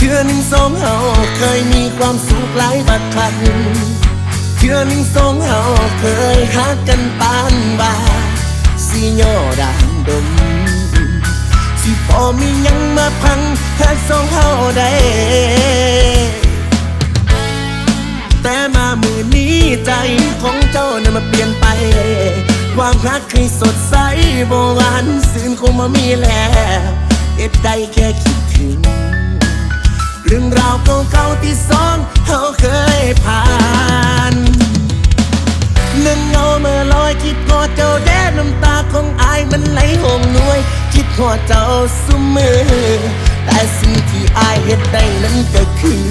เชือหนึ่งสองเฮาเคยมีความสุขหลายบักคันเทือหนึ่งสองเฮาเคยหักกันปานว่าสิย่อดานดมสิพอมียังมาพังหักสองเฮาได้แต่มามือนี้ใจของเจ้านั้นมาเปลี่ยนไป ความรักเคยสดใสโบหวานซื่นคงมามีแล้วเอ็ดได้แค่คิดถึง เรื่องราวเก่าๆที่สองเขาเคยผ่านนั่งเงาเมื่อลอยคิดพอเจ้าแดดน้ำตาของอายมันไหลหงนวย คิดพอเจ้าเสมอแต่สิ่งที่อายเห็นได้นั้นก็คือ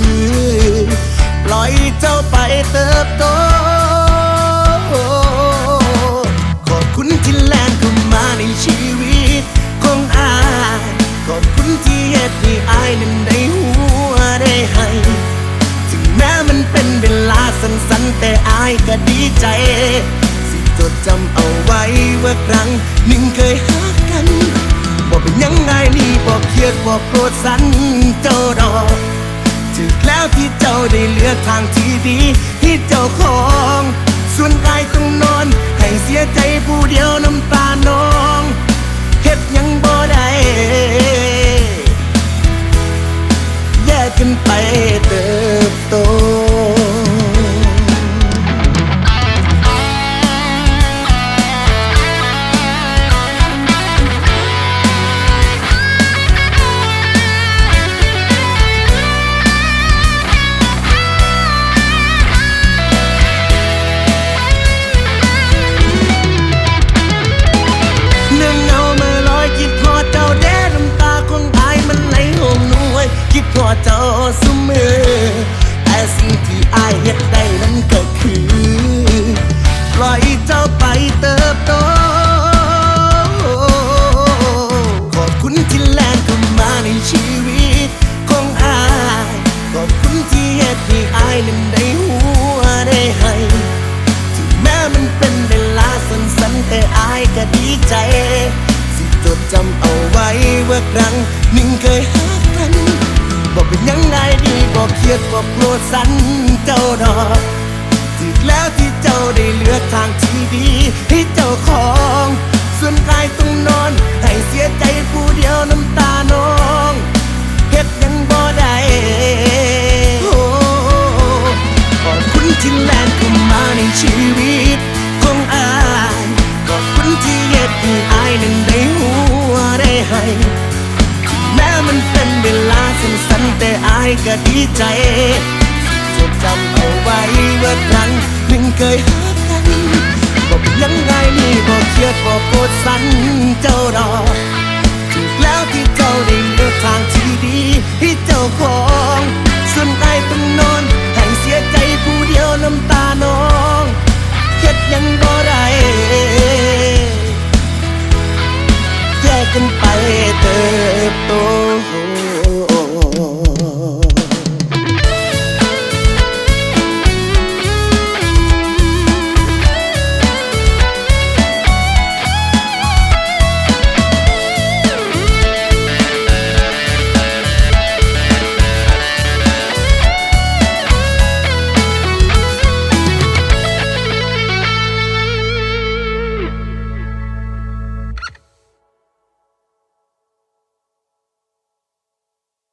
สันสั้นๆแต่อายก็ดีใจ สิจดจำเอาไว้ว่าครั้งหนึ่งเคยหากันบอกเป็นยังไงนี่บอกเครียดบอกโกรธสันเจ้าดอกถึงแล้วที่เจ้าได้เลือกทางที่ดีที่เจ้าของ ส่วนกายต้องนอน ให้เสียใจผู้เดียวน้ำ ใจ สิจดจำเอาไว้ว่าครั้งหนึ่งเคยหากันบอกเป็นยังไงดีบอกเครียดบอกโกรธสันเจ้าดอกถึกแล้วที่เจ้าได้เลือกทางที่ดีให้ ก็ดีใจจดจำเอาไว้ว่าครั้งหนึ่งเคยหากันบอกยังไงนี่บอกเครียดบอกโกรธสันเจ้ารอถูกแล้วที่เจ้าได้เลือกทาง